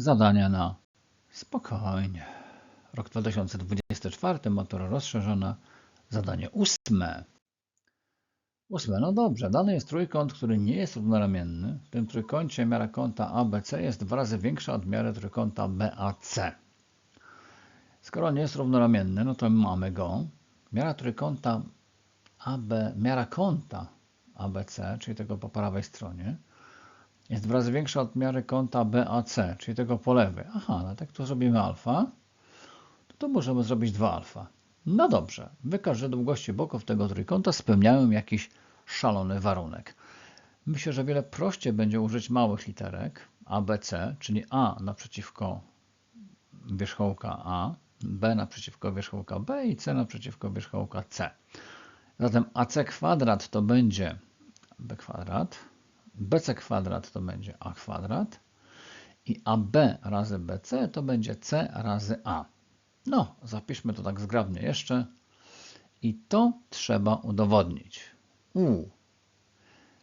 Zadania na spokojnie. Rok 2024, matura rozszerzona. Zadanie ósme. Ósme, no dobrze. Dany jest trójkąt, który nie jest równoramienny. W tym trójkącie miara kąta ABC jest dwa razy większa od miary trójkąta BAC. Skoro nie jest równoramienny, no to mamy go. Miara trójkąta AB, miara kąta ABC, czyli tego po prawej stronie, jest dwa razy większa od miary kąta BAC, czyli tego po lewej. Aha, no tak tu zrobimy alfa, to tu możemy zrobić 2 alfa. No dobrze, wykaż, że długości boków tego trójkąta spełniają jakiś szalony warunek. Myślę, że wiele prościej będzie użyć małych literek ABC, czyli A naprzeciwko wierzchołka A, B naprzeciwko wierzchołka B i C naprzeciwko wierzchołka C. Zatem AC kwadrat to będzie B kwadrat, BC kwadrat to będzie A kwadrat i AB razy BC to będzie C razy A. No, zapiszmy to tak zgrabnie jeszcze. I to trzeba udowodnić. U.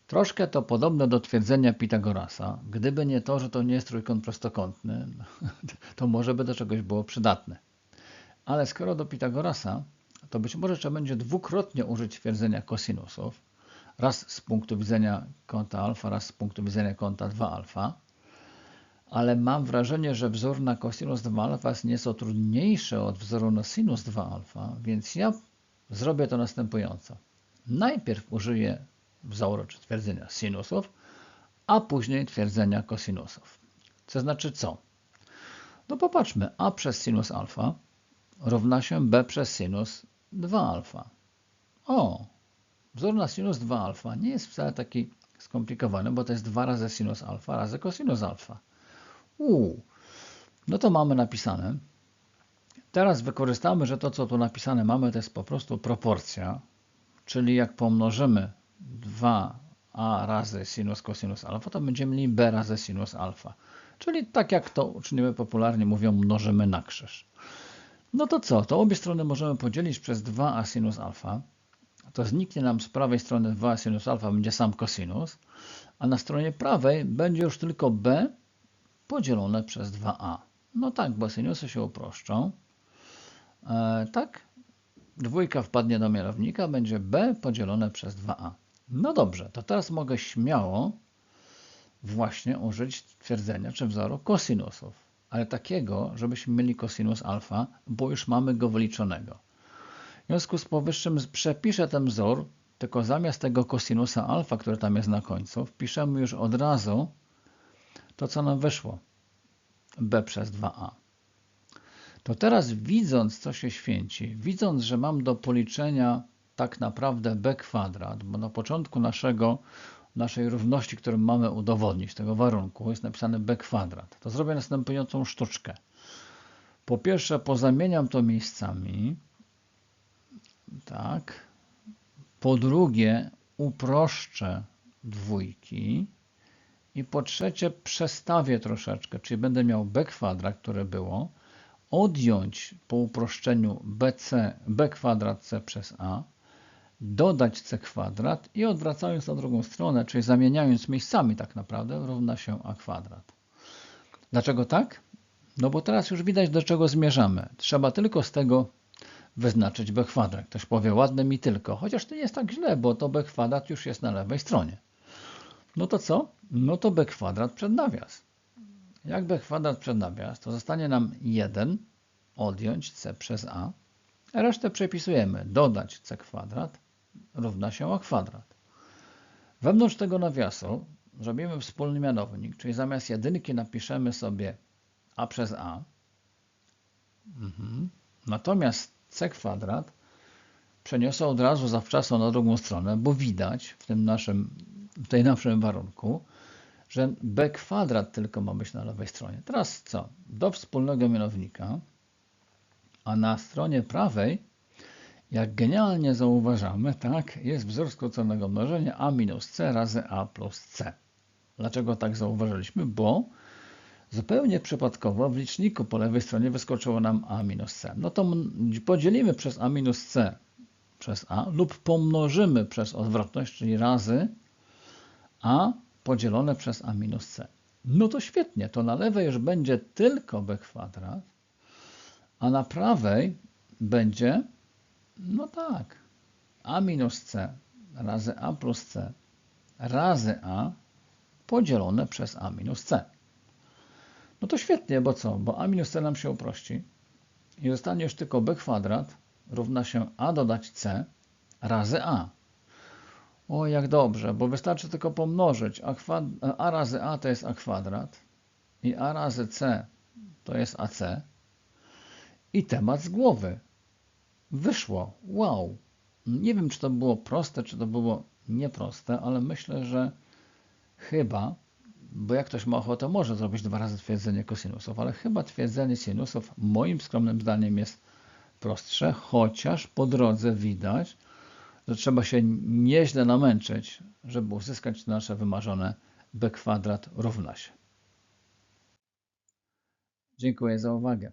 Troszkę to podobne do twierdzenia Pitagorasa. Gdyby nie to, że to nie jest trójkąt prostokątny, to może by do czegoś było przydatne. Ale skoro do Pitagorasa, to być może trzeba będzie dwukrotnie użyć twierdzenia kosinusów. Raz z punktu widzenia kąta alfa, raz z punktu widzenia kąta 2 alfa. Ale mam wrażenie, że wzór na cosinus 2 alfa jest nieco trudniejszy od wzoru na sinus 2 alfa, więc ja zrobię to następująco. Najpierw użyję wzoru czy twierdzenia sinusów, a później twierdzenia kosinusów. To znaczy co? No popatrzmy, a przez sinus alfa równa się b przez sinus 2 alfa. O, wzór na sinus 2 alfa nie jest wcale taki skomplikowany, bo to jest 2 razy sinus alfa razy cosinus alfa. Uuu, no to mamy napisane. Teraz wykorzystamy, że to, co tu napisane mamy, to jest po prostu proporcja, czyli jak pomnożymy 2a razy sinus cosinus alfa, to będziemy mieli b razy sinus alfa. Czyli tak jak to uczynimy popularnie mówią, mnożymy na krzyż. No to co? To obie strony możemy podzielić przez 2a sinus alfa. To zniknie nam z prawej strony 2a sinus alfa, będzie sam cosinus, a na stronie prawej będzie już tylko b podzielone przez 2a. No tak, bo sinusy się uproszczą. E, tak, dwójka wpadnie do mianownika, będzie b podzielone przez 2a. No dobrze, to teraz mogę śmiało właśnie użyć twierdzenia czy wzoru kosinusów, ale takiego, żebyśmy mieli kosinus alfa, bo już mamy go wyliczonego. W związku z powyższym przepiszę ten wzór, tylko zamiast tego kosinusa alfa, który tam jest na końcu, wpiszemy już od razu to, co nam wyszło, b przez 2a. To teraz widząc, co się święci, widząc, że mam do policzenia tak naprawdę b kwadrat, bo na początku naszego, naszej równości, którą mamy udowodnić, tego warunku, jest napisane b kwadrat, to zrobię następującą sztuczkę. Po pierwsze, pozamieniam to miejscami, tak. Po drugie, uproszczę dwójki, i po trzecie przestawię troszeczkę, czyli będę miał b kwadrat, które było, odjąć po uproszczeniu bc, b kwadrat c przez a, dodać c kwadrat i odwracając na drugą stronę, czyli zamieniając miejscami tak naprawdę, równa się a kwadrat. Dlaczego tak? No bo teraz już widać do czego zmierzamy. Trzeba tylko z tego wyznaczyć b kwadrat. Ktoś powie ładne mi tylko, chociaż to nie jest tak źle, bo to b kwadrat już jest na lewej stronie. No to co? No to b kwadrat przed nawias. Jak b kwadrat przed nawias, to zostanie nam 1 odjąć c przez a. Resztę przepisujemy. Dodać c kwadrat równa się a kwadrat. Wewnątrz tego nawiasu zrobimy wspólny mianownik, czyli zamiast jedynki napiszemy sobie a przez a. Mhm. Natomiast c kwadrat przeniosę od razu zawczasu na drugą stronę, bo widać w tym naszym w tej naszym warunku, że b kwadrat tylko ma być na lewej stronie. Teraz co? Do wspólnego mianownika, a na stronie prawej, jak genialnie zauważamy, tak, jest wzór skróconego mnożenia a minus c razy a plus c. Dlaczego tak zauważyliśmy? Bo zupełnie przypadkowo w liczniku po lewej stronie wyskoczyło nam a minus c. No to podzielimy przez a minus c przez a lub pomnożymy przez odwrotność, czyli razy a podzielone przez a minus c. No to świetnie, to na lewej już będzie tylko b kwadrat, a na prawej będzie, no tak, a minus c razy a plus c razy a podzielone przez a minus c. No to świetnie, bo co? Bo a minus c nam się uprości i zostanie już tylko b kwadrat równa się a dodać c razy a. O, jak dobrze, bo wystarczy tylko pomnożyć. A, kwad... a razy a to jest a kwadrat i a razy c to jest ac. I temat z głowy. Wyszło. Wow. Nie wiem, czy to było proste, czy to było nieproste, ale myślę, że chyba, bo jak ktoś ma ochotę, może zrobić dwa razy twierdzenie kosinusów, ale chyba twierdzenie sinusów moim skromnym zdaniem jest prostsze, chociaż po drodze widać, że trzeba się nieźle namęczyć, żeby uzyskać nasze wymarzone b kwadrat równa się. Dziękuję za uwagę.